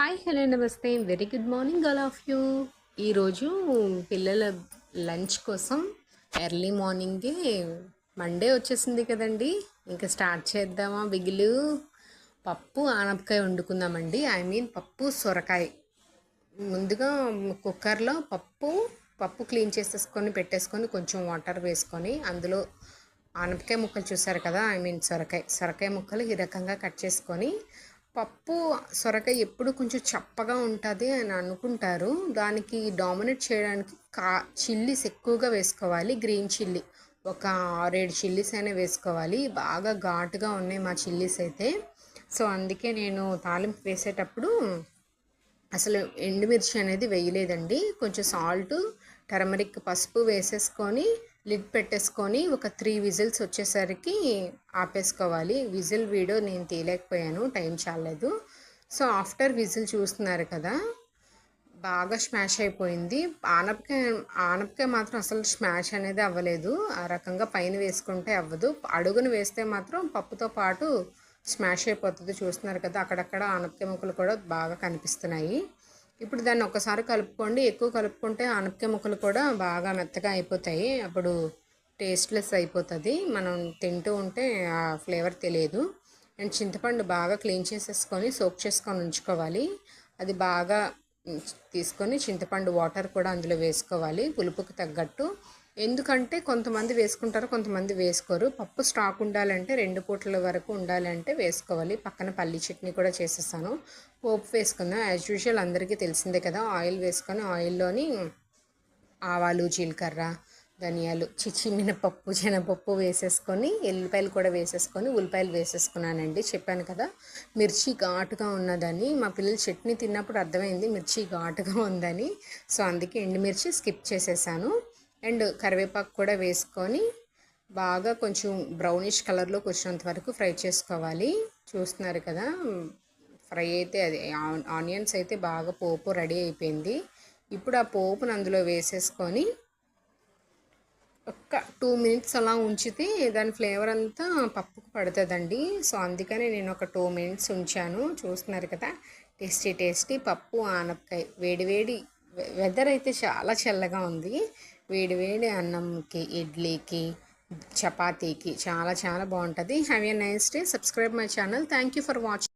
Hi hello నమస్తే. Very good morning all of you ఈరోజు పిల్లల లంచ్ కోసం ఎర్లీ మార్నింగే మండే వచ్చేసింది కదండి. ఇంకా స్టార్ట్ చేద్దామా? బిగిలు పప్పు ఆనపకాయ వండుకుందామండి. ఐ మీన్ పప్పు సొరకాయ. ముందుగా కుక్కర్లో పప్పు పప్పు క్లీన్ చేసేసుకొని పెట్టేసుకొని కొంచెం వాటర్ వేసుకొని అందులో ఆనపకాయ ముక్కలు చూసారు కదా? ఐ మీన్ సొరకాయ సొరకాయ ముక్కలు ఈ రకంగా కట్ చేసుకొని పప్పు సొరకాయ ఎప్పుడు కొంచెం చప్పగా ఉంటుంది అని అనుకుంటారు. దానికి డామినేట్ చేయడానికి కా చిల్లీస్ ఎక్కువగా వేసుకోవాలి. గ్రీన్ చిల్లీ ఒక ఆరేడు చిల్లీస్ అయినా వేసుకోవాలి. బాగా ఘాటుగా ఉన్నాయి మా చిల్లీస్ అయితే. సో అందుకే నేను తాలింపు వేసేటప్పుడు అసలు ఎండుమిర్చి అనేది వేయలేదండి. కొంచెం సాల్ట్ టర్మరిక్ పసుపు వేసేసుకొని లిడ్ పెట్టేసుకొని ఒక త్రీ విజిల్స్ వచ్చేసరికి ఆపేసుకోవాలి. విజిల్ వీడియో నేను తీయలేకపోయాను టైం చాలేదు సో ఆఫ్టర్ విజిల్ చూస్తున్నారు కదా బాగా స్మాష్ అయిపోయింది. ఆనపకాయ ఆనపకాయ మాత్రం అసలు స్మాష్ అనేది అవ్వలేదు. ఆ రకంగా పైన వేసుకుంటే అవ్వదు. అడుగును వేస్తే మాత్రం పప్పుతో పాటు స్మాష్ అయిపోతుంది. చూస్తున్నారు కదా అక్కడక్కడ ఆనపకాయ ముక్కలు కూడా బాగా కనిపిస్తున్నాయి. ఇప్పుడు దాన్ని ఒకసారి కలుపుకోండి. ఎక్కువ కలుపుకుంటే అనపకాయ ముక్కలు కూడా బాగా మెత్తగా అయిపోతాయి. అప్పుడు టేస్ట్లెస్ అయిపోతుంది. మనం తింటూ ఉంటే ఆ ఫ్లేవర్ తెలియదు. అండ్ చింతపండు బాగా క్లీన్ చేసేసుకొని సోక్ చేసుకొని ఉంచుకోవాలి. అది బాగా తీసుకొని చింతపండు వాటర్ కూడా అందులో వేసుకోవాలి. పులుపుకి తగ్గట్టు ఎందుకంటే కొంతమంది వేసుకుంటారు కొంతమంది వేసుకోరు. పప్పు స్టాక్ ఉండాలంటే రెండు పూటల వరకు ఉండాలంటే వేసుకోవాలి. పక్కన పల్లి చట్నీ కూడా చేసేస్తాను పోపు వేసుకుందాం యాజ్ యూజువల్ అందరికీ తెలిసిందే కదా ఆయిల్ వేసుకొని ఆయిల్లోని ఆవాలు జీలకర్ర ధనియాలు చిచ్చి మినపప్పు శనగపప్పు వేసేసుకొని ఎల్లిపాయలు కూడా వేసేసుకొని ఉల్లిపాయలు వేసేసుకున్నానండి. చెప్పాను కదా మిర్చి ఘాటుగా ఉన్నదని మా పిల్లలు చట్నీ తిన్నప్పుడు అర్థమైంది మిర్చి ఘాటుగా ఉందని. సో అందుకే ఎండుమిర్చి స్కిప్ చేసేసాను. అండ్ కరివేపాకు కూడా వేసుకొని బాగా కొంచెం బ్రౌనిష్ కలర్లోకి వచ్చినంత వరకు ఫ్రై చేసుకోవాలి. చూస్తున్నారు కదా ఫ్రై అయితే అది ఆనియన్స్ అయితే బాగా పోపు రెడీ అయిపోయింది. ఇప్పుడు ఆ పోపును అందులో వేసేసుకొని ఒక్క టూ మినిట్స్ అలా ఉంచితే దాని ఫ్లేవర్ అంతా పప్పుకు పడుతుందండి. సో అందుకనే నేను ఒక టూ మినిట్స్ ఉంచాను. చూస్తున్నారు కదా టేస్టీ టేస్టీ పప్పు ఆనపకాయ వేడివేడి వెదర్ అయితే చాలా చల్లగా ఉంది. వేడి వేడి అన్నంకి ఇడ్లీకి చపాతీకి చాలా చాలా బాగుంటుంది. Have a nice day subscribe my channel thank you for watching